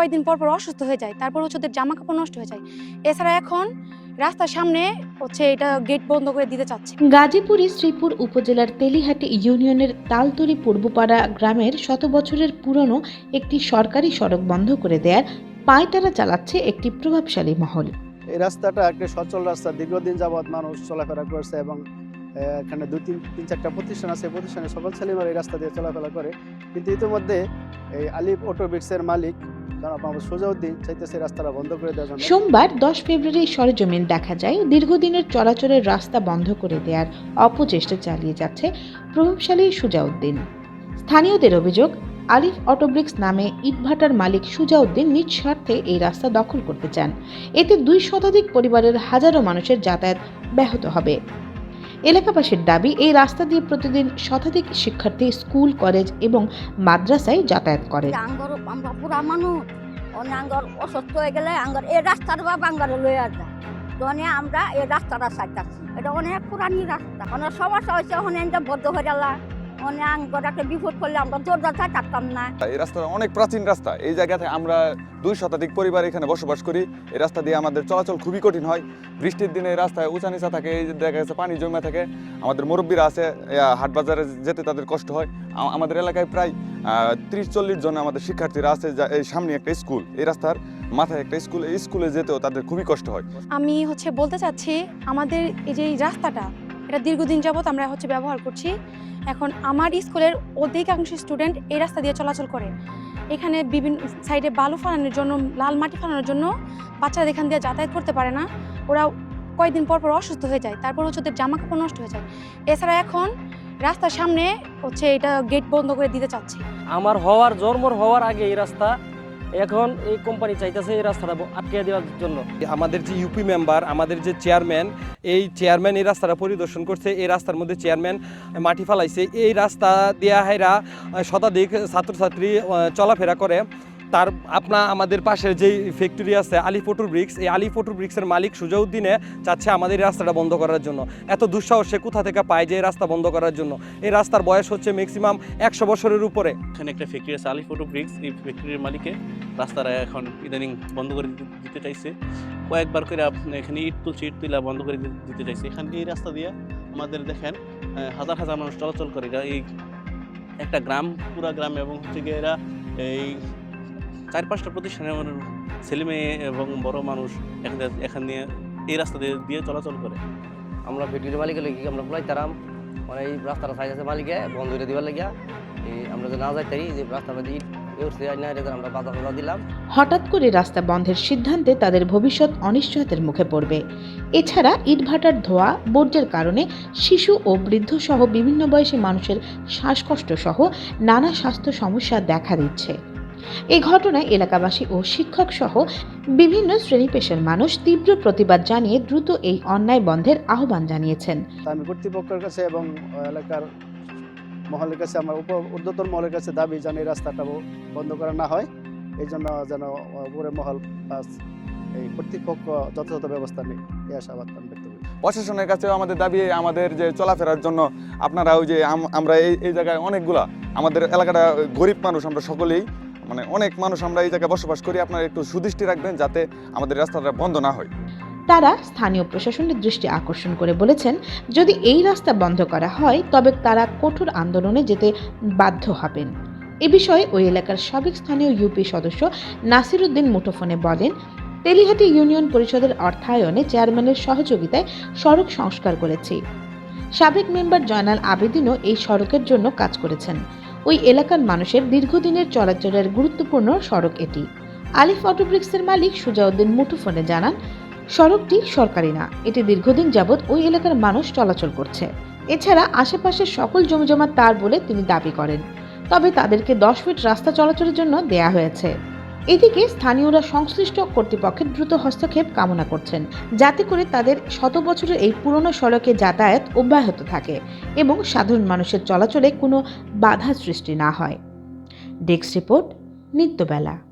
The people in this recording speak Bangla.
কয়েকদিন পর পর অসুস্থ হয়ে যায় তারপর হচ্ছে ওদের জামা কাপড় নষ্ট হয়ে যায়। এছাড়া এখন রাস্তার সামনে হচ্ছে এটা গেট বন্ধ করে দিতে চাচ্ছে। গাজীপুরী শ্রীপুর উপজেলার তেলিহাটি ইউনিয়নের তালতরি পূর্বপাড়া গ্রামের শত বছরের পুরনো একটি সরকারি সড়ক বন্ধ করে দেয়ার পায়তারা চালাচ্ছে একটি প্রভাবশালী মহল। এই রাস্তাটা একটা সচল রাস্তা দীর্ঘদিন যাবৎ মানুষ চলাফেরা করছে এবং এখানে দুই তিন তিন চারটা প্রতিষ্ঠান আছে প্রতিষ্ঠানে সকল ছেলেমেয়েরা এই রাস্তা দিয়ে চলাফেরা করে। কিন্তু ইতিমধ্যে এই আলিফ অটো ব্রিক্সের মালিক সোমবার দশ ফেব্রুয়ারি সরেজমিন দেখা যায়, দীর্ঘদিনের চলাচলের রাস্তা বন্ধ করে দেওয়ার অপচেষ্টা চালিয়ে যাচ্ছে প্রভাবশালী সুজাউদ্দিন। স্থানীয়দের অভিযোগ, আলিফ অটোব্রিক্স নামে ইটভাটার মালিক সুজাউদ্দিন নিজ স্বার্থে এই রাস্তা দখল করতে চান। এতে দুই শতাধিক পরিবারের হাজারো মানুষের যাতায়াত ব্যাহত হবে। এলাকাবাসীর দাবি, এই রাস্তা দিয়ে প্রতিদিন শতাধিক শিক্ষার্থী স্কুল, কলেজ এবং মাদ্রাসায় যাতায়াত করে। আঙ্গর অসুস্থ হয়ে গেলে আঙ্গর বা আমরা এই রাস্তাটা সাইতাছি এটা অনেক পুরানি রাস্তা। অনেক সমস্যা হয়েছে অনেক বদ্ধ হয়ে গেল। অনেক আঙ্গর বিপদ করলে আমরা জোরদার থাকতাম না এই রাস্তাটা অনেক প্রাচীন রাস্তা। এই জায়গাতে আমরা দুই শতাধিক পরিবার এখানে বসবাস করি। এই রাস্তা দিয়ে আমাদের চলাচল খুবই কঠিন হয়। বৃষ্টির দিনে এই রাস্তায় উঁচা নিচা থাকে এই যে দেখা গেছে পানি জমে থাকে। আমাদের মুরব্বীরা আছে আহ, হাট বাজারে যেতে তাদের কষ্ট হয়। আমাদের এলাকায় প্রায় ত্রিশ চল্লিশ জন আমাদের শিক্ষার্থীরা আছে যা- এই সামনে একটা স্কুল। এই রাস্তার মাথায় একটা স্কুল এই স্কুলে যেতেও তাদের খুবই কষ্ট হয়। আমি হচ্ছে বলতে চাচ্ছি আমাদের এই যে এই রাস্তাটা এটা দীর্ঘদিন যাবত আমরা হচ্ছে ব্যবহার করছি। এখন আমার স্কুলের অধিকাংশ স্টুডেন্ট এই রাস্তা দিয়ে চলাচল করে। এখানে বিভিন্ন সাইডে বালু ফালানোর জন্য, লাল মাটি ফালানোর জন্য বাচ্চারা এখান দিয়ে যাতায়াত করতে পারে না। ওরা কয়েকদিন পর পর অসুস্থ হয়ে যায়, তারপর হচ্ছে ওদের জামা কাপড় নষ্ট হয়ে যায়। এছাড়া এখন রাস্তার সামনে হচ্ছে এটা গেট বন্ধ করে দিতে চাচ্ছে। আমার হওয়ার, জন্মর হওয়ার আগে এই রাস্তা এখন এই কোম্পানি চাইতেছে এই রাস্তাটা আটকে দেওয়ার জন্য। আমাদের যে ইউপি মেম্বার, আমাদের যে চেয়ারম্যান, এই চেয়ারম্যান এই রাস্তাটা পরিদর্শন করছে, এই রাস্তার মধ্যে চেয়ারম্যান মাটি ফালাইছে। এই রাস্তা দেয়া হাইরা শতাধিক ছাত্রছাত্রী চলাফেরা করে। তার আপনা আমাদের পাশের যেই ফ্যাক্টরি আছে অটোর ব্রিক্স এই অটোর ব্রিক্সের মালিক সুজাউদ্দিনে চাচ্ছে আমাদের এই রাস্তাটা বন্ধ করার জন্য। এত দুঃসাহস সে কোথা থেকে পায় যে এই রাস্তা বন্ধ করার জন্য? এই রাস্তার বয়স হচ্ছে ম্যাক্সিমাম একশো বছরের উপরে। এখানে একটা ফ্যাক্টরি আছে অটো ব্রিক্স এই ফ্যাক্টরির মালিকে রাস্তাটা এখন ইদানিং বন্ধ করে দিতে- চাইছে। কয়েকবার করে এখানে ইট তুলছে, ইট তুলা বন্ধ করে দিতে- চাইছে। এখানে এই রাস্তা দিয়ে আমাদের দেখেন হাজার হাজার মানুষ চলাচল করে। এই একটা গ্রাম, পুরা গ্রাম এবং হচ্ছে গিয়ে এরা এই চার পাঁচটা প্রতিষ্ঠানে আমার ছেলে মেয়ে এবং বড় মানুষ এখানে এখান দিয়ে এই রাস্তা দিয়ে দিয়ে চলাচল করে। আমরা ফ্যাক্টরির মালিকের লাগি আমরা বলাই তারাম মানে এই রাস্তাটা সাইজ আছে মালিকে বন্ধ করে দিবার লাগিয়া। এই আমরা যে না যাইতারি যে না এটা আমরা বাধা বাধা দিলাম। হঠাৎ করে রাস্তা বন্ধের সিদ্ধান্তে তাদের ভবিষ্যৎ অনিশ্চয়তার মুখে পড়বে। এছাড়া ইটভাটার ধোয়া বর্জ্যের কারণে শিশু ও বৃদ্ধ সহ বিভিন্ন বয়সী মানুষের শ্বাসকষ্ট সহ নানা স্বাস্থ্য সমস্যা দেখা দিচ্ছে। এই ঘটনায় এলাকাবাসী ও শিক্ষক সহ বিভিন্ন শ্রেণি পেশার মানুষ তীব্র প্রতিবাদ জানিয়ে দ্রুত এই অন্যায় বন্ধের আহ্বান জানিয়েছেন। আমি কর্তৃপক্ষের কাছে এবং এলাকার মহলের কাছে আমার উপ ঊর্ধ্বতন মহলের কাছে দাবি যেন এই রাস্তাটা বন্ধ করা না হয়। এই জন্য যেন উপরে মহল এই কর্তৃপক্ষ যথাযথ ব্যবস্থা নেই এই আশাবাদ আমি ব্যক্ত করি। প্রশাসনের কাছেও আমাদের দাবি আমাদের যে চলাফেরার জন্য আপনারা ওই যে আমরা এই এই জায়গায় অনেকগুলা আমাদের এলাকাটা গরিব মানুষ আমরা সকলেই মানে অনেক মানুষ আমরা এই জায়গায় বসবাস করি, আপনারা একটু সুদৃষ্টি রাখবেন যাতে আমাদের রাস্তাটা বন্ধ না হয়। তারা স্থানীয় প্রশাসনের দৃষ্টি আকর্ষণ করে বলেছেন, যদি এই রাস্তা বন্ধ করা হয়, তবে তারা কঠোর আন্দোলনে যেতে বাধ্য হবেন। এ বিষয়ে ওই এলাকার সাবেক স্থানীয় ইউপি সদস্য নাসির উদ্দিন মুঠোফোনে বলেন, তেলিহাটি ইউনিয়ন পরিষদের অর্থায়নে চেয়ারম্যানের সহযোগিতায় সড়ক সংস্কার করেছি। সাবেক মেম্বার জয়নাল আবেদিনও এই সড়কের জন্য কাজ করেছেন। ওই এলাকার মানুষের দীর্ঘদিনের চলাচলের গুরুত্বপূর্ণ সড়ক এটি। আলিফ অটোব্রিক্সের মালিক সুজাউদ্দিন মুঠোফোনে জানান, সড়কটি সরকারি না, এটি দীর্ঘদিন যাবৎ ওই এলাকার মানুষ চলাচল করছে। এছাড়া আশেপাশের সকল জমিজমা তার বলে তিনি দাবি করেন। তবে তাদেরকে দশ ফিট রাস্তা চলাচলের জন্য দেয়া হয়েছে। এদিকে স্থানীয়রা সংশ্লিষ্ট কর্তৃপক্ষের দ্রুত হস্তক্ষেপ কামনা করছেন, যাতে করে তাদের শত বছরের এই পুরনো সড়কে যাতায়াত অব্যাহত থাকে এবং সাধারণ মানুষের চলাচলে কোনো বাধা সৃষ্টি না হয়। Desk report Nityabela.